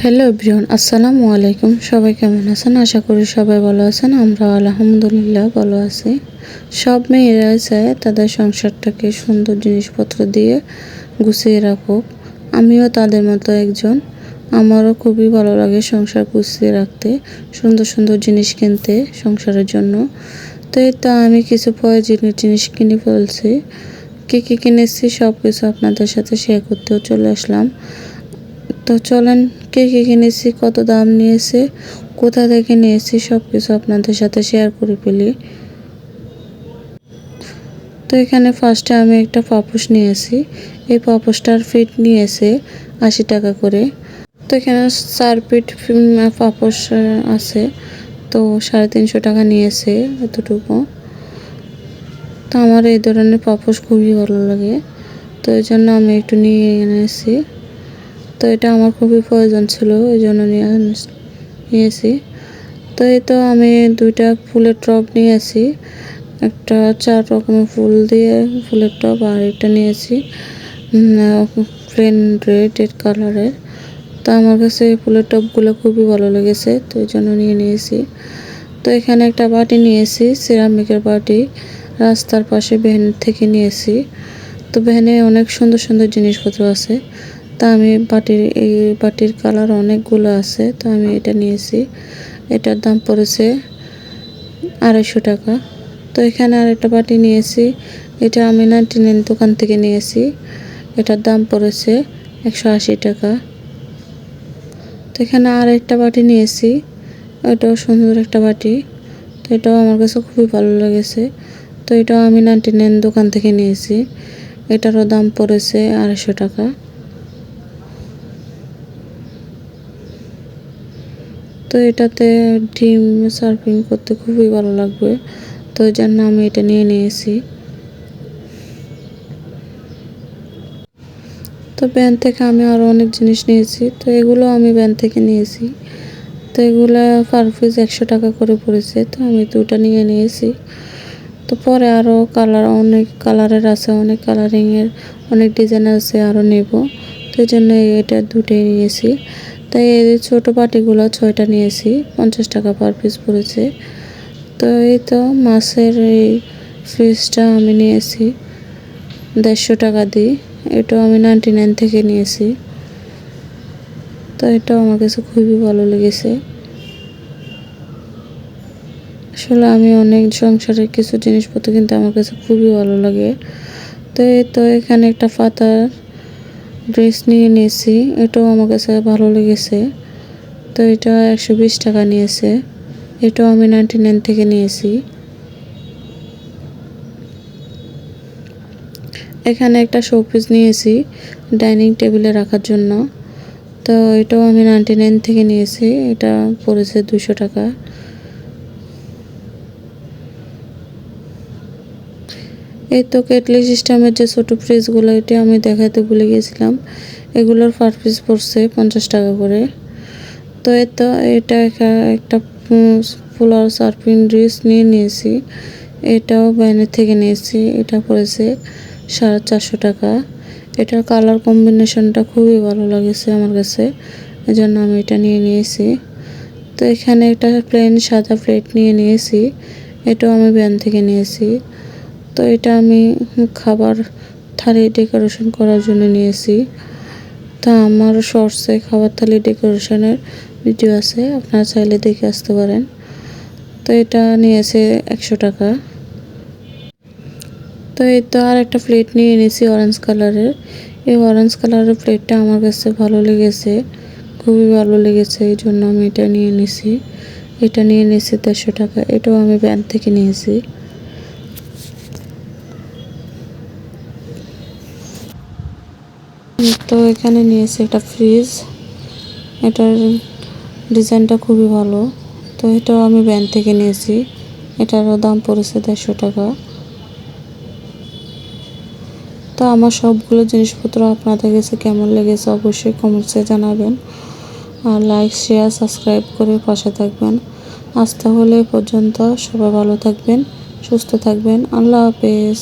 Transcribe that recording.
Hello everyone আসসালামু আলাইকুম। সবাই কেমন আছেন? আশা করি সবাই ভালো আছেন। আমরা আলহামদুলিল্লাহ ভালো আছি। সব মেয়েরা চায় তাদের সংসারটাকে সুন্দর জিনিসপত্র দিয়ে গুছিয়ে রাখুক। আমিও তাদের মতো একজন। আমারও খুবই ভালো লাগে সংসার গুছিয়ে রাখতে, সুন্দর সুন্দর জিনিস কিনতে সংসারের জন্য। তো এই তো আমি কিছু প্রয়োজনীয় জিনিস কিনে ফেলছি। কী কী কিনেছি সব কিছু আপনাদের সাথে শেয়ার করতেও চলে আসলাম। তো চলেন, কে কে কিনেছি, কত দাম নিয়েছে, কোথা থেকে নিয়েছি সব কিছু আপনাদের সাথে শেয়ার করে ফেলি। তো এখানে ফার্স্টে আমি একটা পাপোশ নিয়েছি। এই পাপোশটার ফিট নিয়েছে আশি টাকা করে। তো এখানে চার ফিট পাপোশ আছে। তো সাড়ে তিনশো টাকা নিয়েছে এতটুকু। তো আমার এই ধরনের পাপোশ খুবই ভালো লাগে। তো এই জন্য আমি একটু নিয়ে এনেছি। তো এটা আমার খুবই প্রয়োজন ছিল ওই জন্য নিয়ে নিয়েছি। তো এই তো আমি দুইটা ফুলের টব নিয়েছি, একটা চার রকমের ফুল দিয়ে ফুলের টব আর এটা নিয়েছি প্লেন রেড কালারের তো আমার কাছে এই ফুলের টবগুলো খুবই ভালো লেগেছে, তো ওই জন্য নিয়ে নিয়েছি। তো এখানে একটা বাটি নিয়েছি সিরামিকের বাটি, রাস্তার পাশে ভ্যান থেকে নিয়েছি। তো ভ্যানে অনেক সুন্দর সুন্দর জিনিসপত্র আছে। তা আমি বাটির, এই বাটির কালার অনেকগুলো আছে, তো আমি এটা নিয়েছি। এটার দাম পড়েছে আড়াইশো টাকা। তো এখানে আর একটা বাটি নিয়েছি, এটা আমি নাইনটি নাইন দোকান থেকে নিয়েছি। এটার দাম পড়েছে একশো আশি টাকা। তো এখানে আর একটা বাটি নিয়েছি, এটাও সুন্দর একটা বাটি। তো এটাও আমার কাছে খুবই ভালো লেগেছে। তো এটাও আমি নাইনটি নাইন দোকান থেকে নিয়েছি, এটারও দাম পড়েছে আড়াইশো টাকা। তো এটাতে ডিম সার্ফিং করতে খুবই ভালো লাগবে। তো ওই জন্য আমি এটা নিয়ে নিয়েছি। তো ব্যান থেকে আমি আরও অনেক জিনিস নিয়েছি। তো এগুলো আমি ব্যান থেকে নিয়েছি। তো এগুলো পার পিস একশো টাকা করে পড়েছে। তো আমি দুটা নিয়ে নিয়েছি। তো পরে আরও কালার অনেক কালারের আছে, অনেক কালারিংয়ের অনেক ডিজাইন আছে আরও নেব। তো এই জন্য এটা দুটোই নিয়েছি। তাই এই ছোটো পাটিগুলো ছয়টা নিয়েছি, পঞ্চাশ টাকা পার পিস পড়েছে। তো এই তো মাছের এই ফিসটা আমি নিয়েছি, দেড়শো টাকা দিই। এটাও আমি নাইনটি নাইন থেকে নিয়েছি। তো এটাও আমার কাছে খুবই ভালো লেগেছে। আসলে আমি অনেক সংসারের কিছু জিনিসপত্র কিন্তু আমার কাছে খুবই ভালো লাগে। তো এই তো এখানে একটা পাতার ড্রেস নিয়ে নিয়েছি, এটাও আমার কাছে ভালো লেগেছে। তো এটা একশো বিশ টাকা নিয়েছে, এটাও আমি নাইনটি নাইন থেকে নিয়েছি। এখানে একটা শোপিস নিয়েছি ডাইনিং টেবিলে রাখার জন্য। তো এটাও আমি নাইনটি নাইন থেকে নিয়েছি, এটা পড়েছে দুশো টাকা। এই তো কেটলি সিস্টেমের যে ছোটো ফ্রিজগুলো এটি আমি দেখাতে ভুলে গিয়েছিলাম এগুলোর পার পিস পড়ছে পঞ্চাশ টাকা করে। তো এই তো এটা একটা পোলার সার্ফিং ড্রেস নিয়ে নিয়েছি। এটাও ব্যানের থেকে নিয়েছি। এটা পড়েছে সাড়ে চারশো টাকা। এটার কালার কম্বিনেশনটা খুবই ভালো লাগেছে আমার কাছে। এই জন্য আমি এটা নিয়ে নিয়েছি। তো এখানে একটা প্লেন সাদা প্লেট নিয়ে নিয়েছি। এটাও আমি ব্যান থেকে নিয়েছি। তো এটা আমি খাবার থালি ডেকোরেশন করার জন্য নিয়েছি। তা আমার শর্টসে খাবার থালি ডেকোরেশনের ভিডিও আছে, আপনারা চাইলে দেখে আসতে পারেন। তো এটা নিয়েছে একশো টাকা। তো এই তো আর একটা প্লেট নিয়ে এনেছি অরেঞ্জ কালারের এই অরেঞ্জ কালারের প্লেটটা আমার কাছে ভালো লেগেছে, খুবই ভালো লেগেছে, এই জন্য আমি এটা নিয়ে নিছি এটা নিয়ে নিয়েছি দেড়শো টাকা, এটাও আমি ব্যান থেকে নিয়েছি। তো এখানে নিয়েছি একটা ফ্রিজ এটার ডিজাইনটা খুবই ভালো। তো এটাও আমি ব্যান থেকে নিয়েছি। এটারও দাম পড়েছে দেড়শো টাকা। তো আমার সবগুলো জিনিসপত্র আপনাদের কাছে কেমন লেগেছে অবশ্যই কমেন্টসে জানাবেন। আর লাইক শেয়ার সাবস্ক্রাইব করে পাশে থাকবেন। আজ তাহলে পর্যন্ত সবাই ভালো থাকবেন, সুস্থ থাকবেন। আল্লাহ হাফেজ।